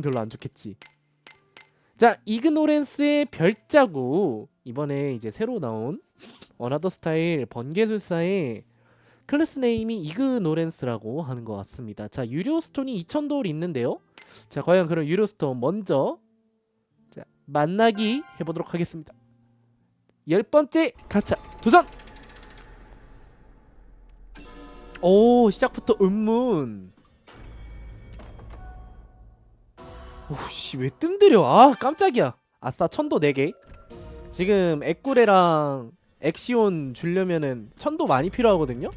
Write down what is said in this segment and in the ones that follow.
별로 안 좋겠지. 자, 이그노렌스의 별자국 이번에 이제 새로 나온 어나더 스타일 번개술사의 클래스 네임이 이그노렌스라고 하는 것 같습니다. 자, 유료 스톤이 2000돌 있는데요. 자, 과연 그럼 유료 스톤 먼저 자, 만나기 해보도록 하겠습니다. 열 번째 가차 도전. 오 시작부터 은문. 오씨 왜 뜸들여? 아 깜짝이야. 아싸 천도 4개. 지금 엑구레랑 엑시온 주려면은 천도 많이 필요하거든요.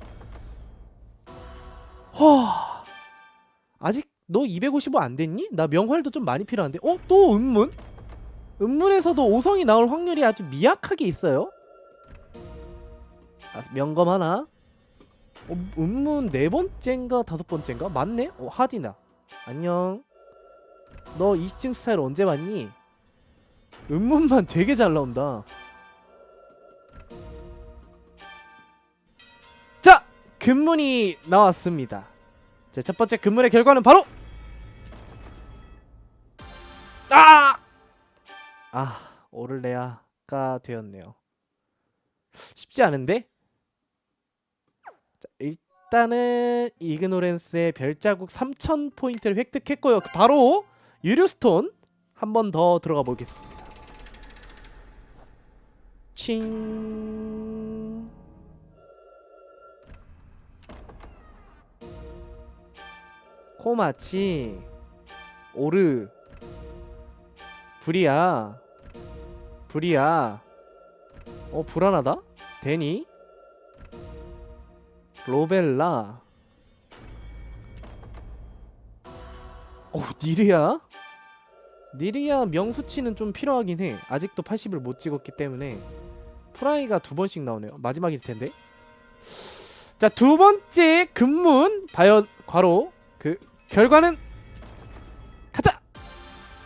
허. 아직 너 255 안 됐니? 나 명활도 좀 많이 필요한데. 어? 또 은문? 은문에서도 5성이 나올 확률이 아주 미약하게 있어요. 아, 명검 하나. 어, 은문 네 번째인가 다섯 번째인가? 맞네? 어, 하디나. 안녕. 너 20층 스타일 언제 봤니? 은문만 되게 잘 나온다. 자, 금문이 나왔습니다. 자, 첫 번째 금문의 결과는 바로 아! 아, 오를레아가 되었네요. 쉽지 않은데? 자, 일단은 이그노렌스의 별자국 3000 포인트를 획득했고요. 바로 유료 스톤 한 번 더 들어가 보겠습니다. 칭. 코마치 오르 불이야 불이야 어 불안하다? 데니? 로벨라. 어 니리야 니리야 명수치는 좀 필요하긴 해 아직도 80을 못 찍었기 때문에 프라이가 두 번씩 나오네요 마지막일 텐데 자 두 번째 금문 과연 과로 그 결과는 가자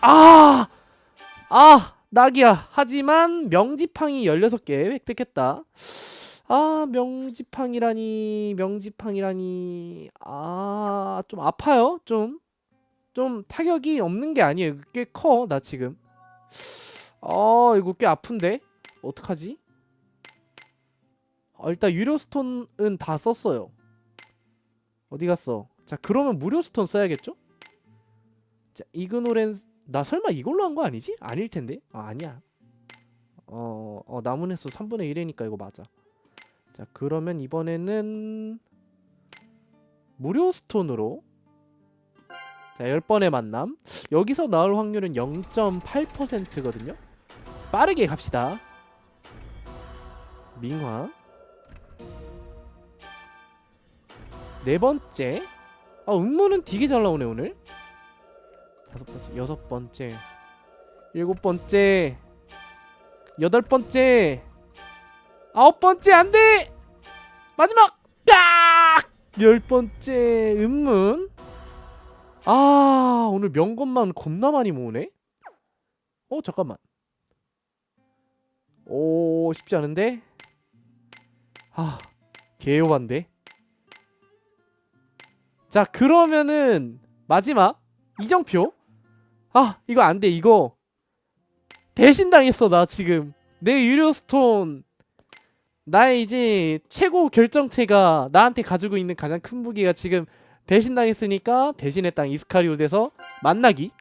아 아, 낙이야. 하지만 명지팡이 16개 획득했다. 아, 명지팡이라니, 명지팡이라니. 아, 좀 아파요. 좀. 좀 타격이 없는 게 아니에요. 꽤 커, 나 지금. 아, 이거 꽤 아픈데? 어떡하지? 아, 일단 유료 스톤은 다 썼어요. 어디 갔어? 자, 그러면 무료 스톤 써야겠죠? 자, 이그노렌 나 설마 이걸로 한 거 아니지? 아닐 텐데. 아, 아니야. 어, 어 남은 횟수 3분의 1이니까 이거 맞아. 자, 그러면 이번에는 무료 스톤으로 자, 10번의 만남. 여기서 나올 확률은 0.8%거든요. 빠르게 갑시다. 민화. 네 번째. 아, 음모는 되게 잘 나오네, 오늘. 다섯 번째, 여섯 번째, 일곱 번째, 여덟 번째, 아홉 번째 안 돼! 마지막! 딱! 열 번째, 음문. 아, 오늘 명것만 겁나 많이 모으네? 어, 잠깐만. 오, 쉽지 않은데? 아, 개요반데? 자, 그러면은, 마지막, 이정표? 아 이거 안돼 이거 배신당했어 나 지금 내 유료 스톤 나의 이제 최고 결정체가 나한테 가지고 있는 가장 큰 무기가 지금 배신당했으니까 배신의 땅 이스카리오드에서 만나기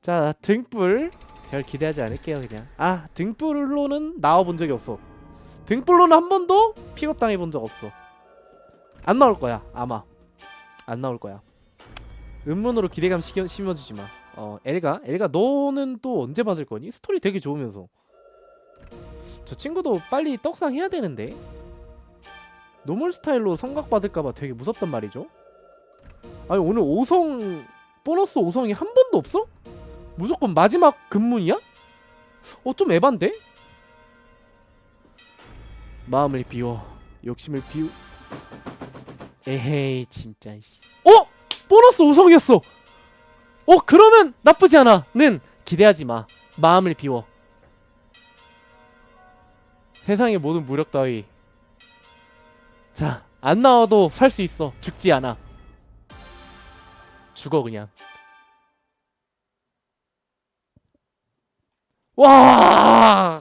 자 등불 별 기대하지 않을게요 그냥 아 등불로는 나와본 적이 없어 등불로는 한 번도 픽업 당해본 적 없어 안 나올 거야 아마 안 나올 거야 은문으로 기대감 시겨, 심어주지 마. 어, 엘가, 엘가 너는 또 언제 받을 거니? 스토리 되게 좋으면서. 저 친구도 빨리 떡상 해야 되는데. 노멀 스타일로 성각 받을까봐 되게 무섭단 말이죠. 아니 오늘 5성 보너스 5성이 한 번도 없어? 무조건 마지막 근문이야? 어 좀 에반데? 마음을 비워 욕심을 비우 에헤이 진짜 씨. 어? 보너스 5성이었어. 어 그러면 나쁘지 않아 는 기대하지 마. 마음을 비워. 세상의 모든 무력 따위. 자, 안 나와도 살 수 있어. 죽지 않아. 죽어 그냥. 와!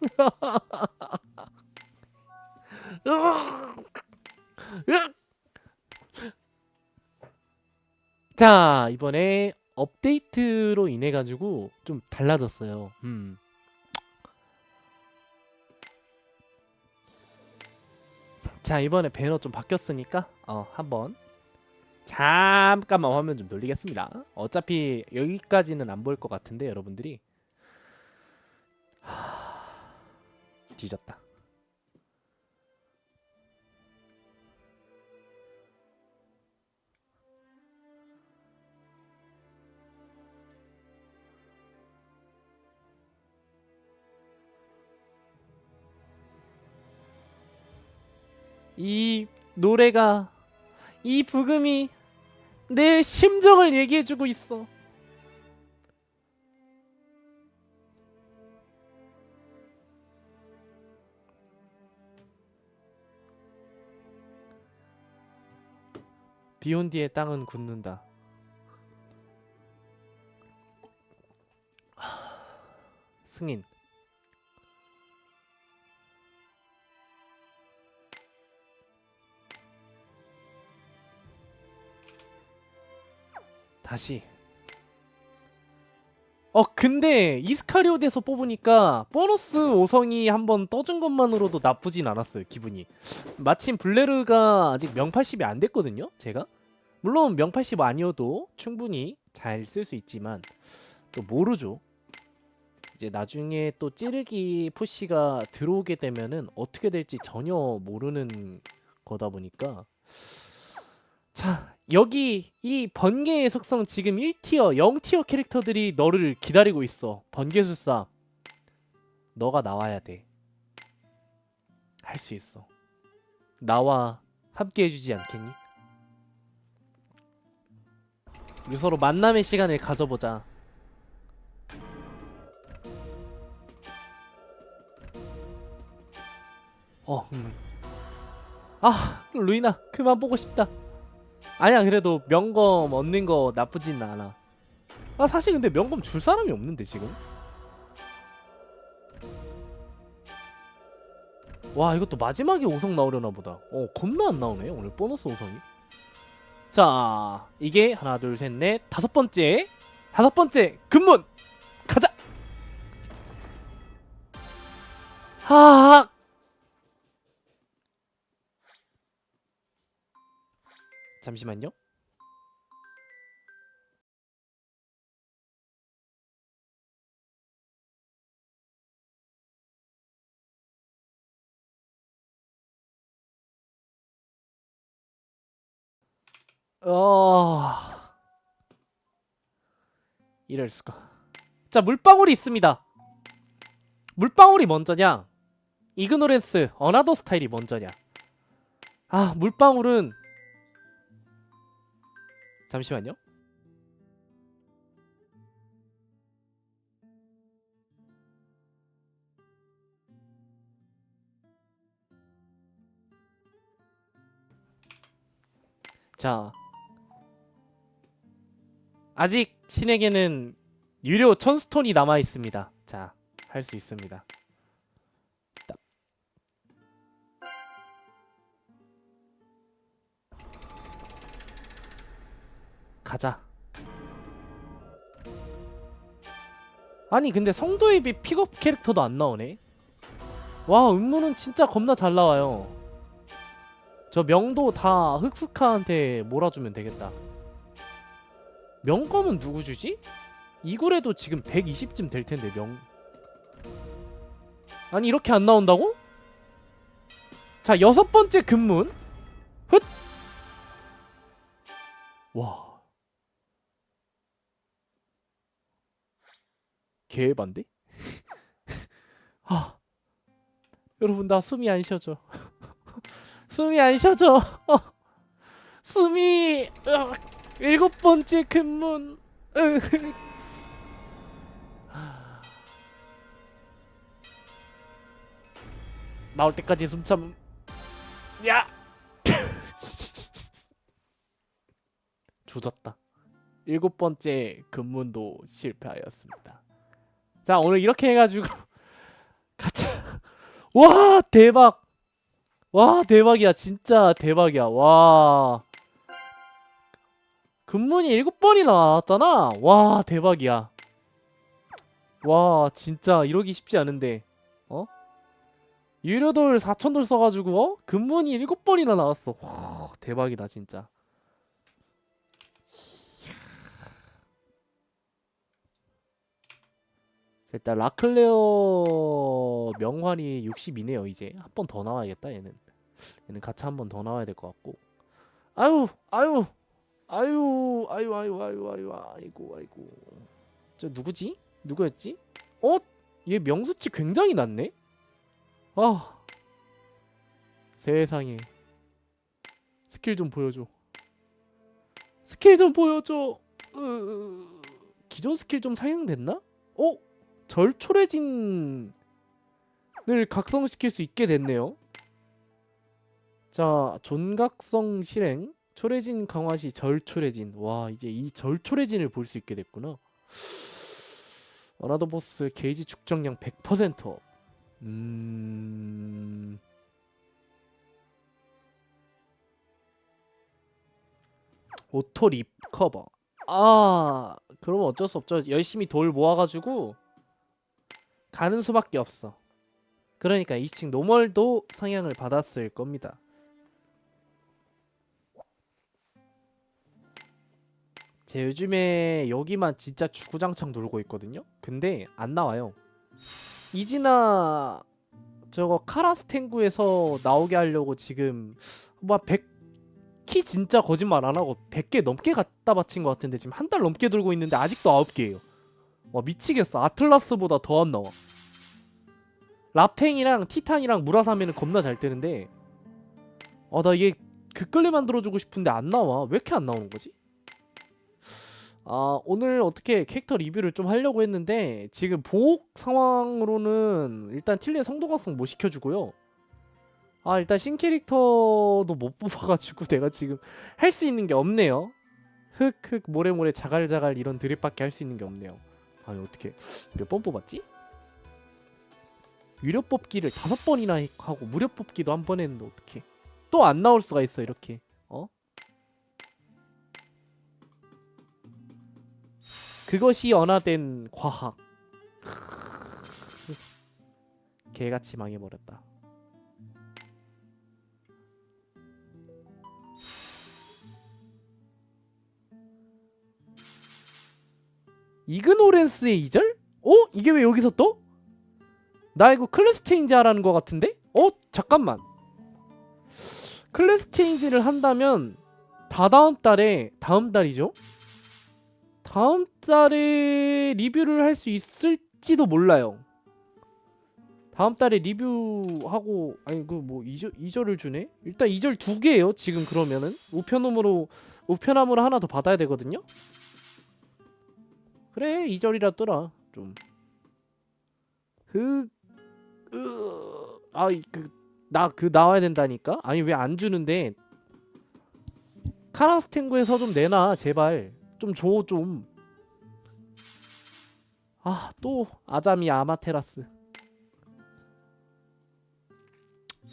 자 이번에 업데이트로 인해 가지고 좀 달라졌어요. 음. 자 이번에 배너 좀 바뀌었으니까 어 한번 잠깐만 화면 좀 돌리겠습니다. 어차피 여기까지는 안 보일 것 같은데 여러분들이 하... 뒤졌다. 이 노래가 이 부금이 내 심정을 얘기해주고 있어. 비온 뒤에 땅은 굳는다. 하, 승인. 다시. 어 근데 이스카리오드에서 뽑으니까 보너스 5성이 한번 떠준 것만으로도 나쁘진 않았어요 기분이. 마침 블레르가 아직 명 80이 안 됐거든요 제가? 물론 명80 아니어도 충분히 잘 쓸 수 있지만 또 모르죠. 이제 나중에 또 찌르기 푸시가 들어오게 되면은 어떻게 될지 전혀 모르는 거다 보니까. 자 여기 이 번개의 속성 지금 1티어 0티어 캐릭터들이 너를 기다리고 있어 번개술사 너가 나와야 돼 할 수 있어 나와 함께 해주지 않겠니? 우리 서로 만남의 시간을 가져보자 어, 음. 아, 루이나, 그만 보고 싶다. 아니야 그래도 명검 얻는 거 나쁘진 않아. 아 사실 근데 명검 줄 사람이 없는데 지금? 와 이것도 마지막에 5성 나오려나 보다. 어 겁나 안 나오네 오늘 보너스 5성이. 자 이게 하나 둘 셋 넷 다섯 번째 다섯 번째 근문! 가자! 하악 잠시만요. 어... 이럴 수가. 자, 물방울이 있습니다. 물방울이 먼저냐? 이그노렌스, 어나더 스타일이 먼저냐? 아, 물방울은 잠시만요. 자, 아직 신에게는 유료 천스톤이 남아 있습니다. 자, 할 수 있습니다. 가자. 아니 근데 성도입이 픽업 캐릭터도 안 나오네. 와 음모는 진짜 겁나 잘 나와요. 저 명도 다 흑스카한테 몰아주면 되겠다. 명검은 누구 주지? 이굴에도 지금 120쯤 될 텐데 명. 아니 이렇게 안 나온다고? 자 여섯 번째 근문. 훗. 와. 개반데? 아 여러분 나 숨이 안 쉬어져 숨이 안 쉬어져 어. 숨이. 일곱 번째 근문 으. 나올 때까지 숨참 야 조졌다 일곱 번째 근문도 실패하였습니다 자 오늘 이렇게 해가지고 가자 와 대박. 와 대박이야. 진짜 대박이야. 와. 근문이 일곱 번이나 나왔잖아. 와 대박이야. 와 진짜 이러기 쉽지 않은데. 어? 유료돌 4천돌 써가지고 어? 근문이 일곱 번이나 나왔어. 와 대박이다 진짜 일단 라클레어 명환이 60이네요 이제. 한 번 더 나와야겠다 얘는. 얘는 같이 한 번 더 나와야 될 것 같고. 아유 아유 아유 아유 아유 아유 아유 아이고 아이고. 저 누구지? 누구였지? 어? 얘 명수치 굉장히 낮네? 아. 세상에. 스킬 좀 보여줘. 스킬 좀 보여줘. 으... 기존 스킬 좀 사용됐나? 어? 절초래진을 각성시킬 수 있게 됐네요. 자, 존각성 실행, 초래진 강화 시 절초래진. 와, 이제 이 절초래진을 볼 수 있게 됐구나. 어나더 보스 게이지 축적량 100%. 음. 오토 립 커버. 아, 그러면 어쩔 수 없죠. 열심히 돌 모아가지고 가는 수밖에 없어. 그러니까 2층 노멀도 상향을 받았을 겁니다. 제 요즘에 여기만 진짜 주구장창 놀고 있거든요. 근데 안 나와요. 이지나 저거 카라스탱구에서 나오게 하려고 지금 뭐 100 키 진짜 거짓말 안 하고 100개 넘게 갖다 바친 것 같은데 지금 한 달 넘게 들고 있는데 아직도 9개예요. 와 미치겠어. 아틀라스보다 더 안 나와. 라팽이랑 티탄이랑 무라사면은 겁나 잘 뜨는데 아 나 이게 극걸레 만들어주고 싶은데 안 나와. 왜 이렇게 안 나오는 거지? 아 오늘 어떻게 캐릭터 리뷰를 좀 하려고 했는데 지금 보호 상황으로는 일단 틸리의 성도각성 못 시켜주고요. 아 일단 신캐릭터도 못 뽑아가지고 내가 지금 할 수 있는 게 없네요. 흑흑 모래모래 자갈자갈 이런 드립밖에 할 수 있는 게 없네요. 아니 어떻게 몇 번 뽑았지? 유료 뽑기를 다섯 번이나 하고 무료 뽑기도 한 번 했는데 어떻게 또 안 나올 수가 있어 이렇게 어? 그것이 연화된 과학 개같이 망해버렸다 이그노렌스의 2절? 어? 이게 왜 여기서 떠? 나 이거 클래스 체인지 하라는 것 같은데? 어? 잠깐만 클래스 체인지를 한다면 다다음 달에 다음 달이죠? 다음 달에 리뷰를 할 수 있을지도 몰라요 다음 달에 리뷰하고 아니 그 뭐 2절, 2절을 주네? 일단 2절 두 개예요 지금 그러면은 우편함으로 우편함으로 하나 더 받아야 되거든요? 그래 2절이라 떠라 좀 그... 으... 아 그 나 그 나와야 된다니까? 아니 왜 안 주는데 카라스탱구에서 좀 내놔 제발 좀 줘 좀. 아 또 아자미 아마테라스.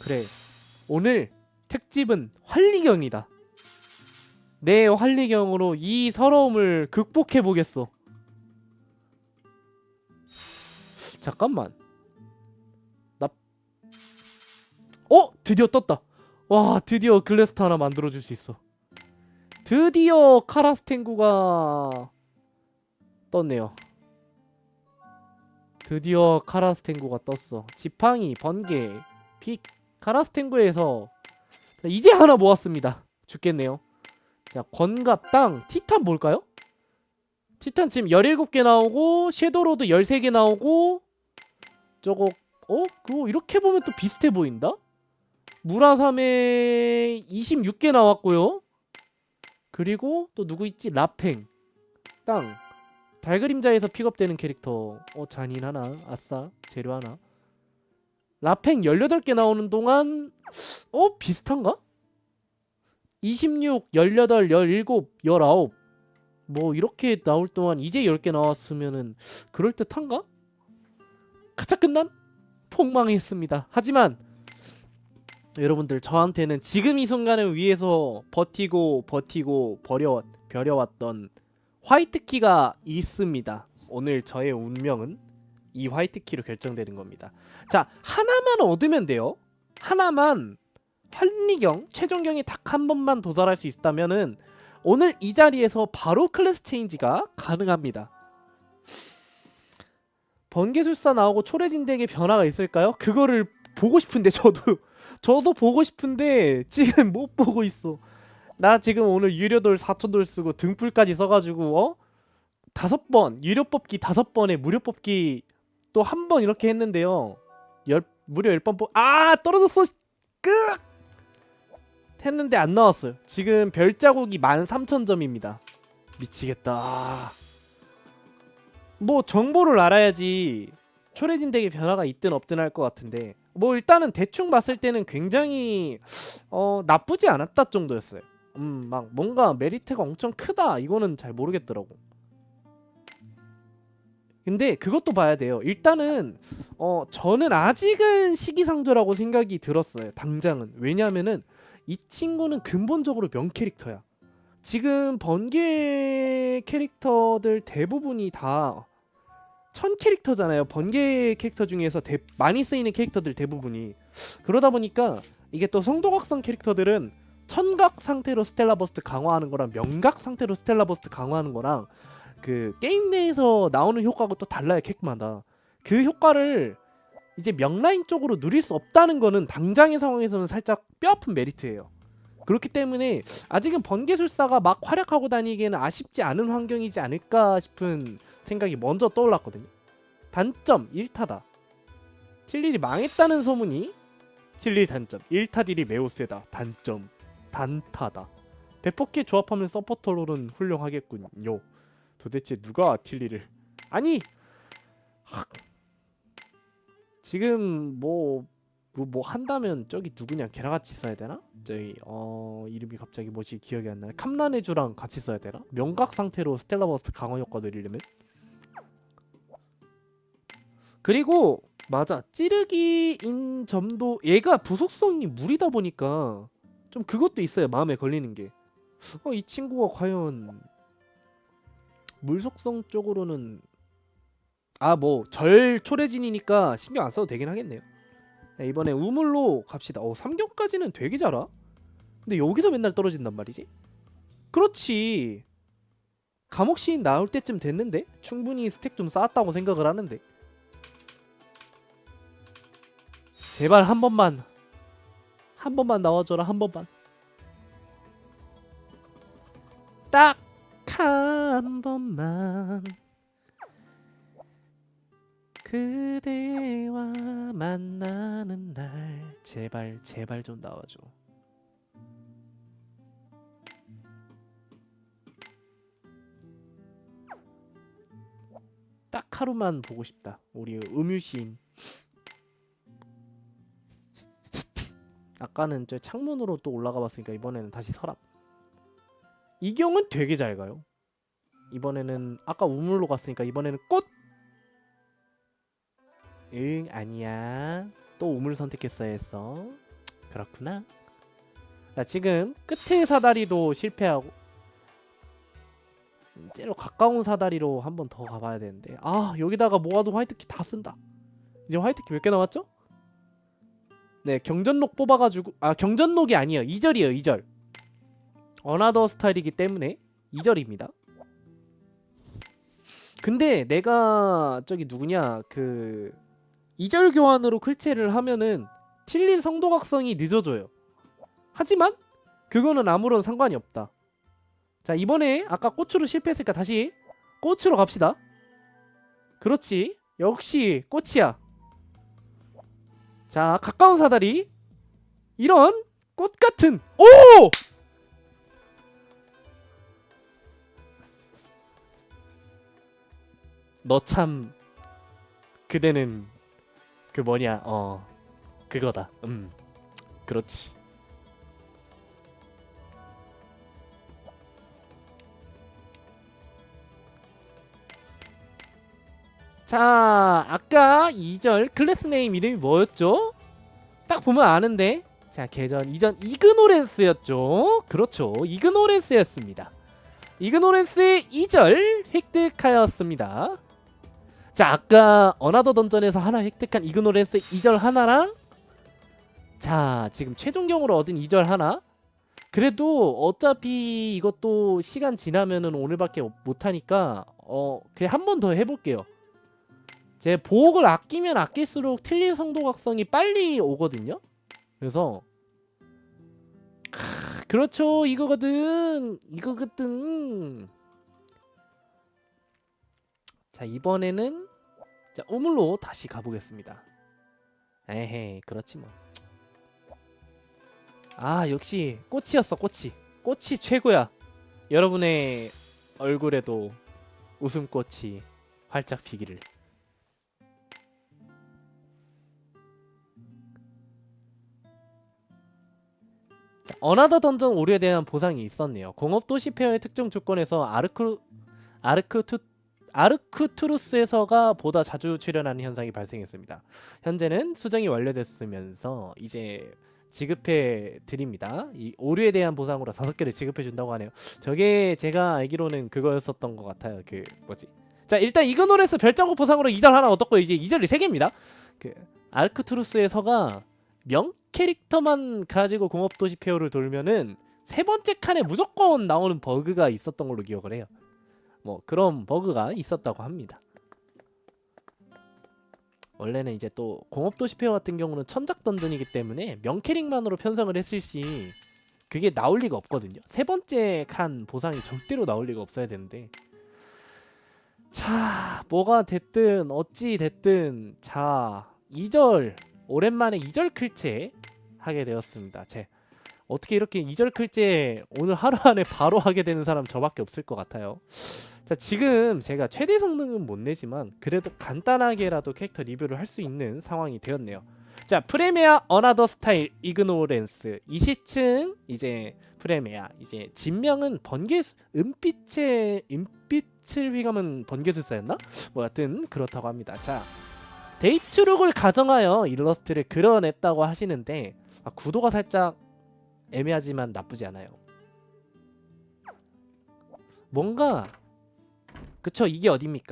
그래 오늘 특집은 활리경이다. 내 활리경으로 이 서러움을 극복해 보겠어. 잠깐만. 나 어? 드디어 떴다. 와, 드디어 글래스터 하나 만들어 줄 수 있어. 드디어 카라스탱구가 떴네요. 드디어 카라스탱구가 떴어. 지팡이, 번개, 픽, 카라스탱구에서 이제 하나 모았습니다. 죽겠네요. 자, 권갑, 땅, 티탄 뭘까요? 티탄 지금 17개 나오고 섀도로드 13개 나오고 저거 어? 그거 이렇게 보면 또 비슷해 보인다? 무라삼에 26개 나왔고요. 그리고 또 누구 있지? 라팽 땅 달 그림자에서 픽업되는 캐릭터 어 잔인 하나 아싸 재료 하나 라팽 18개 나오는 동안 어 비슷한가? 26, 18, 17, 19뭐 이렇게 나올 동안 이제 10개 나왔으면은 그럴듯한가? 가차 끝남 폭망했습니다. 하지만 여러분들 저한테는 지금 이 순간을 위해서 버티고 버티고 버려 벼려왔던 화이트 키가 있습니다. 오늘 저의 운명은 이 화이트 키로 결정되는 겁니다. 자 하나만 얻으면 돼요. 하나만 환리경 최종경에 딱한 번만 도달할 수 있다면은 오늘 이 자리에서 바로 클래스 체인지가 가능합니다. 번개술사 나오고 초래진대에게 변화가 있을까요? 그거를 보고 싶은데 저도 저도 보고 싶은데 지금 못 보고 있어. 나 지금 오늘 유료돌 4천돌 쓰고 등불까지 써가지고 어 다섯 번 유료 뽑기 다섯 번에 무료 뽑기 또 한 번 이렇게 했는데요. 열 무료 열번 뽑. 아 떨어졌어. 끄 했는데 안 나왔어요. 지금 별자국이 13,000점입니다. 미치겠다. 아. 뭐 정보를 알아야지 초래진 덱에 변화가 있든 없든 할 것 같은데 뭐 일단은 대충 봤을 때는 굉장히 어 나쁘지 않았다 정도였어요. 음 막 뭔가 메리트가 엄청 크다 이거는 잘 모르겠더라고. 근데 그것도 봐야 돼요. 일단은 어 저는 아직은 시기상조라고 생각이 들었어요. 당장은 왜냐면은 이 친구는 근본적으로 명 캐릭터야. 지금 번개 캐릭터들 대부분이 다 천 캐릭터잖아요. 번개 캐릭터 중에서 대, 많이 쓰이는 캐릭터들 대부분이 그러다 보니까 이게 또 성도각성 캐릭터들은 천각 상태로 스텔라 버스트 강화하는 거랑 명각 상태로 스텔라 버스트 강화하는 거랑 그 게임 내에서 나오는 효과가 또 달라요 캐릭마다 그 효과를 이제 명라인 쪽으로 누릴 수 없다는 거는 당장의 상황에서는 살짝 뼈아픈 메리트예요. 그렇기 때문에 아직은 번개술사가 막 활약하고 다니기에는 아쉽지 않은 환경이지 않을까 싶은 생각이 먼저 떠올랐거든요. 단점 1타다. 틸릴이 망했다는 소문이 틸릴 단점 1타 딜이 매우 세다. 단점 단타다. 대포키 조합하면 서포터로는 훌륭하겠군요. 도대체 누가 틸리를 아니 하, 지금 뭐 뭐, 뭐 한다면 저기 누구냐 걔랑 같이 써야 되나? 저기 어 이름이 갑자기 뭐지 기억이 안 나네 캄라네주랑 같이 써야 되나? 명각 상태로 스텔라버스트 강화 효과 늘리려면 그리고 맞아 찌르기인 점도 얘가 부속성이 물이다 보니까 좀 그것도 있어요 마음에 걸리는 게 어 이 친구가 과연 물 속성 쪽으로는 아 뭐 절 초래진이니까 신경 안 써도 되긴 하겠네요 네, 이번에 우물로 갑시다. 어, 3경까지는 되게 잘하. 근데 여기서 맨날 떨어진단 말이지? 그렇지. 감옥 시인 나올 때쯤 됐는데 충분히 스택 좀 쌓았다고 생각을 하는데 제발 한 번만. 한 번만 나와줘라 한 번만. 딱 한 번만. 그대와 만나는 날. 제발 제발 좀 나와줘. 딱 하루만 보고 싶다. 우리 음유 시인 아까는 저 창문으로 또 올라가 봤으니까 이번에는 다시 서랍. 이경은 되게 잘 가요. 이번에는 아까 우물로 갔으니까 이번에는 꽃! 응 아니야. 또 우물 선택했어야 했어. 그렇구나. 자 지금 끝에 사다리도 실패하고 제로 가까운 사다리로 한 번 더 가봐야 되는데. 아 여기다가 모아둔 화이트키 다 쓴다. 이제 화이트키 몇 개 남았죠? 네 경전록 뽑아가지고 아 경전록이 아니에요 2절이에요 2절 어나더 스타일이기 때문에 2절입니다 근데 내가 저기 누구냐 그 2절 교환으로 클체를 하면은 틸릴 성도각성이 늦어져요. 하지만 그거는 아무런 상관이 없다. 자 이번에 아까 꽃으로 실패했으니까 다시 꽃으로 갑시다. 그렇지. 역시 꽃이야. 자 가까운 사다리. 이런 꽃 같은. 오! 너 참 그대는 그 뭐냐? 어 그거다. 음 그렇지 자 아까 2절 클래스 네임 이름이 뭐였죠? 딱 보면 아는데. 자 계전. 이전 이그노렌스였죠. 그렇죠. 이그노렌스였습니다. 이그노렌스의 2절 획득하였습니다. 자 아까 어나더 던전에서 하나 획득한 이그노렌스 2절 하나랑 자 지금 최종경으로 얻은 2절 하나. 그래도 어차피 이것도 시간 지나면은 오늘밖에 못하니까 어 그냥 한 번 더 해볼게요 제 보옥을 아끼면 아낄수록 틀릴 성도각성이 빨리 오거든요. 그래서 크, 그렇죠 이거거든 이거거든. 자 이번에는 자 우물로 다시 가보겠습니다. 에헤이 그렇지 뭐 아 역시 꽃이었어 꽃이. 꽃이 최고야. 여러분의 얼굴에도 웃음꽃이 활짝 피기를 자, 어나더 던전 오류에 대한 보상이 있었네요. 공업 도시 페어의 특정 조건에서 아르크 아르크 투 아르크투루스에서가 보다 자주 출연하는 현상이 발생했습니다. 현재는 수정이 완료됐으면서 이제 지급해 드립니다. 이 오류에 대한 보상으로 다섯 개를 지급해 준다고 하네요. 저게 제가 알기로는 그거였었던 것 같아요. 그 뭐지? 자 일단 이그노레스 별장고 보상으로 2절 하나 얻었고 이제 2절이 3개입니다. 그 아르크투루스에서가 명 캐릭터만 가지고 공업 도시 페어를 돌면은 세 번째 칸에 무조건 나오는 버그가 있었던 걸로 기억을 해요. 뭐 그런 버그가 있었다고 합니다. 원래는 이제 또 공업 도시 페어 같은 경우는 천작 던전이기 때문에 명 캐릭만으로 편성을 했을 시 그게 나올 리가 없거든요. 세 번째 칸 보상이 절대로 나올 리가 없어야 되는데 자 뭐가 됐든 어찌 됐든 자 2절 오랜만에 2절 클체 하게 되었습니다. 제 어떻게 이렇게 2절 클체 오늘 하루 안에 바로 하게 되는 사람 저밖에 없을 것 같아요. 자 지금 제가 최대 성능은 못 내지만 그래도 간단하게라도 캐릭터 리뷰를 할 수 있는 상황이 되었네요. 자 프레미아 어나더 스타일 이그노렌스 이시층 이제 프레미아 이제 진명은 번개 은빛의 은빛을 휘감은 번개술사였나? 뭐 하여튼 그렇다고 합니다. 자 데이트룩을 가정하여 일러스트를 그려냈다고 하시는데 아, 구도가 살짝 애매하지만 나쁘지 않아요. 뭔가 그쵸 이게 어딥니까?